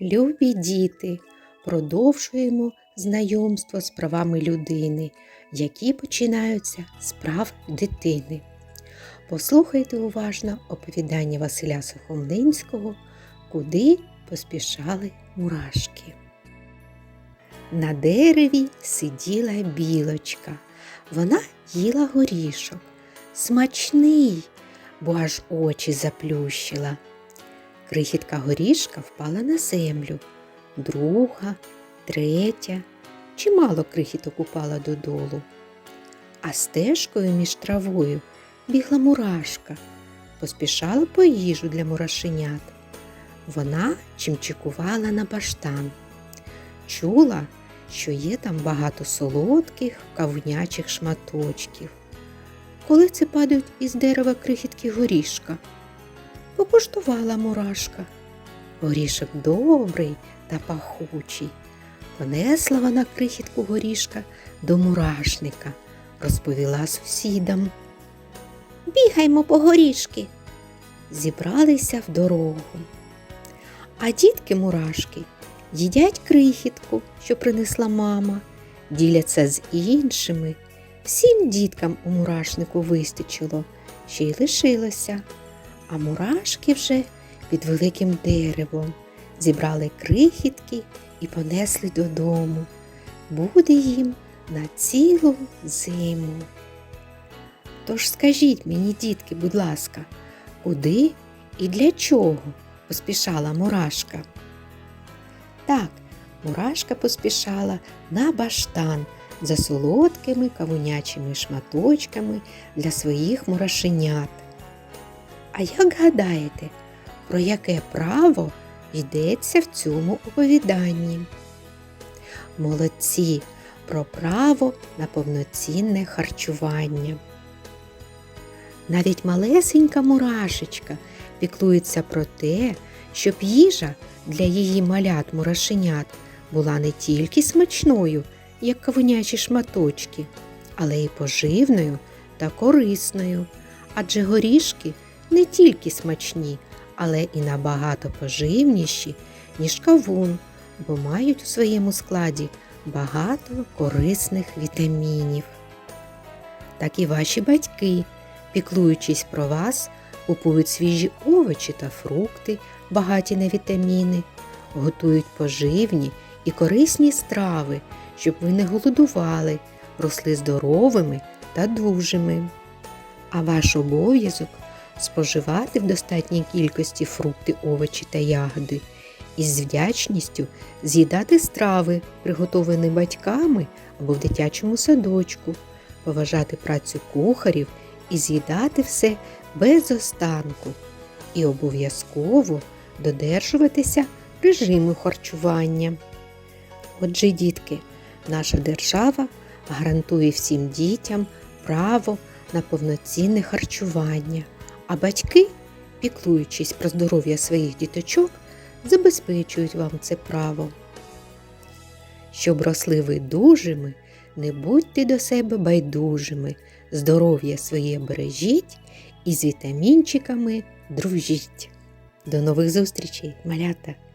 Любі діти, продовжуємо знайомство з правами людини, які починаються з прав дитини. Послухайте уважно оповідання Василя Сухомлинського Куди поспішали мурашки. На дереві сиділа білочка. Вона їла горішок. Смачний, бо аж очі заплющила. Крихітка горішка впала на землю, друга, третя, чимало крихіток упала додолу. А стежкою між травою бігла мурашка, поспішала по їжу для мурашенят. Вона чимчикувала на баштан. Чула, що є там багато солодких кавунячих шматочків. Коли це падають із дерева крихітки горішка, покуштувала мурашка. Горішок добрий та пахучий. Понесла вона крихітку горішка до мурашника, розповіла сусідам. Бігаймо по горішки. Зібралися в дорогу. А дітки мурашки їдять крихітку, що принесла мама, діляться з іншими. Всім діткам у мурашнику вистачило, ще й лишилося. А мурашки вже під великим деревом зібрали крихітки і понесли додому. Буде їм на цілу зиму. Тож скажіть мені, дітки, будь ласка, куди і для чого поспішала мурашка? Так, мурашка поспішала на баштан за солодкими кавунячими шматочками для своїх мурашенят. А як гадаєте, про яке право йдеться в цьому оповіданні? Молодці про право на повноцінне харчування. Навіть малесенька мурашечка піклується про те, щоб їжа для її малят мурашенят була не тільки смачною, як кавунячі шматочки, але й поживною та корисною, адже горішки не тільки смачні, але і набагато поживніші, ніж кавун, бо мають у своєму складі багато корисних вітамінів. Так і ваші батьки, піклуючись про вас, купують свіжі овочі та фрукти, багаті на вітаміни, готують поживні і корисні страви, щоб ви не голодували, росли здоровими та дужими. А ваш обов'язок споживати в достатній кількості фрукти, овочі та ягоди і з вдячністю з'їдати страви, приготовані батьками або в дитячому садочку, поважати працю кухарів і з'їдати все без останку, і обов'язково додержуватися режиму харчування. Отже, дітки, наша держава гарантує всім дітям право на повноцінне харчування, а батьки, піклуючись про здоров'я своїх діточок, забезпечують вам це право. Щоб росли ви дужими, не будьте до себе байдужими, здоров'я своє бережіть і з вітамінчиками дружіть. До нових зустрічей, малята!